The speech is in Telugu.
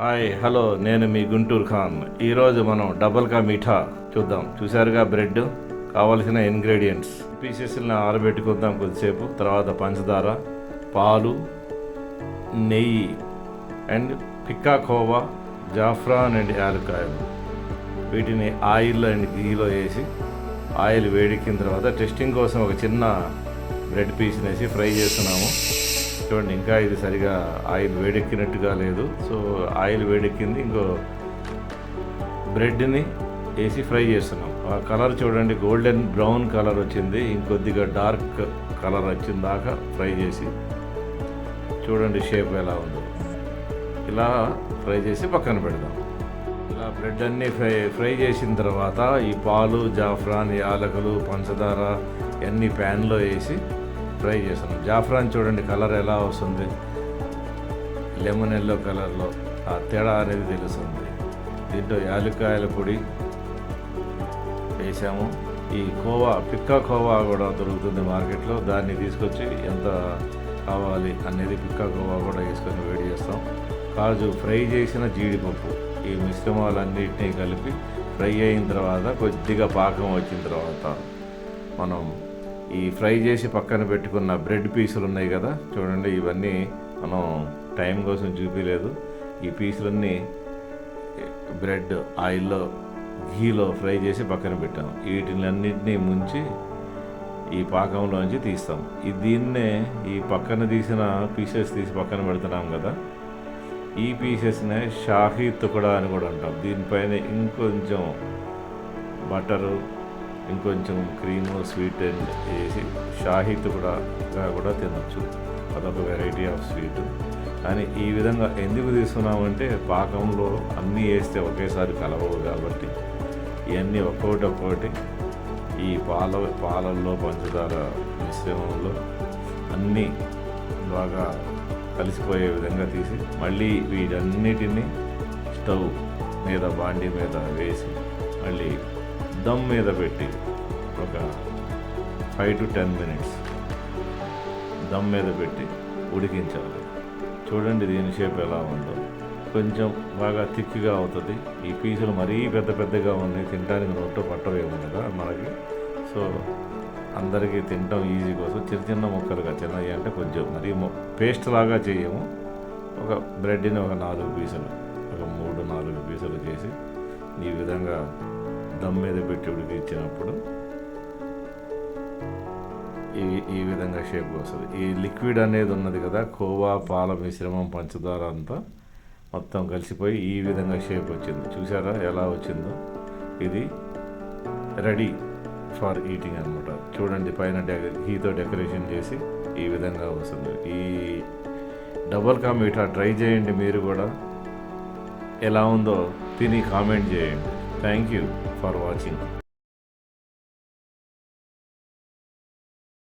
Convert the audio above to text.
హాయ్ హలో నేను మీ గుంటూరు ఖాన్. ఈరోజు మనం డబల్ కా మీఠా చూద్దాం. చూసారుగా బ్రెడ్ కావలసిన ఇంగ్రీడియంట్స్. పీసెస్ని ఆరబెట్టుకుందాం కొద్దిసేపు తర్వాత పంచదార పాలు నెయ్యి అండ్ పిక్కా కోవా జాఫ్రాన్ అండ్ యాలకాయలు వీటిని ఆయిల్ అండ్ గీలో వేసి ఆయిల్ వేడెక్కిన తర్వాత టెస్టింగ్ కోసం ఒక చిన్న బ్రెడ్ పీస్ని వేసి ఫ్రై చేస్తున్నాము. చూడండి ఇంకా ఇది సరిగా ఆయిల్ వేడెక్కినట్టుగా లేదు. సో ఆయిల్ వేడెక్కింది. ఇంకో బ్రెడ్ని వేసి ఫ్రై చేస్తున్నాం. ఆ కలర్ చూడండి గోల్డెన్ బ్రౌన్ కలర్ వచ్చింది. ఇంకొద్దిగా డార్క్ కలర్ వచ్చిన దాకా ఫ్రై చేసి చూడండి షేప్ ఎలా ఉందో. ఇలా ఫ్రై చేసి పక్కన పెడదాం. ఇలా బ్రెడ్ అన్నీ ఫ్రై ఫ్రై చేసిన తర్వాత ఈ పాలు జాఫ్రాన్ యాలకులు పంచదార అన్నీ ప్యాన్లో వేసి ఫ్రై చేస్తున్నాం జాఫ్రాన్ చూడండి కలర్ ఎలా వస్తుంది? లెమన్ ఎల్లో కలర్లో ఆ తేడా అనేది తెలుస్తుంది. దీంట్లో యాలక్కాయల పొడి వేసాము. ఈ కోవా పిక్కా కోవా కూడా దొరుకుతుంది మార్కెట్లో. దాన్ని తీసుకొచ్చి ఎంత కావాలి అనేది పిక్కా కోవా కూడా వేసుకొని వేడి చేస్తాం. కాజు ఫ్రై చేసిన జీడిపప్పు ఈ మిశ్రమాలన్నింటినీ కలిపి ఫ్రై అయిన తర్వాత కొద్దిగా పాకం వచ్చిన తర్వాత మనం ఈ ఫ్రై చేసి పక్కన పెట్టుకున్న బ్రెడ్ పీసులు ఉన్నాయి కదా చూడండి ఇవన్నీ మనం టైం కోసం చూపించలేదు ఈ పీసులన్నీ బ్రెడ్ ఆయిల్లో ఘీలో ఫ్రై చేసి పక్కన పెట్టాం. వీటినన్నింటినీ ముంచి ఈ పాకంలోంచి తీస్తాం. ఈ దీన్నే ఈ పక్కన తీసిన పీసెస్ తీసి పక్కన పెడుతున్నాం కదా ఈ పీసెస్నే షాహీ తుకడా అని కూడా అంటాం. దీనిపైన ఇంకొంచెం బటరు ఇంకొంచెం క్రీము స్వీట్ అండ్ వేసి షాహిత్ కూడా కూడా తినొచ్చు. అదొక వెరైటీ ఆఫ్ స్వీట్ కానీ ఈ విధంగా ఎందుకు తీసుకున్నామంటే పాకంలో అన్నీ వేస్తే ఒకేసారి కలవవు కాబట్టి. ఇవన్నీ ఒక్కొక్కటి ఒక్కొక్కటి ఈ పాల పాలల్లో పంచదార మిశ్రమంలో అన్నీ బాగా కలిసిపోయే విధంగా తీసి మళ్ళీ వీటన్నిటిని స్టవ్ మీద బాండి మీద వేసి మళ్ళీ దమ్ మీద పెట్టి ఒక five to ten minutes dum మీద పెట్టి ఉడికించాలి. చూడండి దీని షేప్ ఎలా ఉందో. కొంచెం బాగా థిక్గా అవుతుంది. ఈ పీసులు మరీ పెద్ద పెద్దగా ఉన్నాయి. తినడానికి నోట్లో పట్టవేమో కదా మనకి. సో అందరికీ తినడం ఈజీ కోసం చిన్న చిన్న ముక్కలుగా చిన్నవి అంటే కొంచెం మరీ పేస్ట్ లాగా చేయము. ఒక బ్రెడ్ని ఒక నాలుగు పీసులు ఒక మూడు నాలుగు పీసులు చేసి ఈ విధంగా దమ్ మీద పెట్టి ఉడికించినప్పుడు ఈ ఈ విధంగా షేప్ వస్తుంది. ఈ లిక్విడ్ అనేది ఉన్నది కదా కోవా పాల మిశ్రమం పంచదార అంతా మొత్తం కలిసిపోయి ఈ విధంగా షేప్ వచ్చింది. చూసారా ఎలా వచ్చిందో? ఇది రెడీ ఫర్ ఈటింగ్ అనమాట చూడండి పైన డెక ఘీతో డెకరేషన్ చేసి ఈ విధంగా వస్తుంది. ఈ డబల్ కా మీఠా ట్రై చేయండి మీరు కూడా. ఎలా ఉందో తిని కామెంట్ చేయండి. Thank you for watching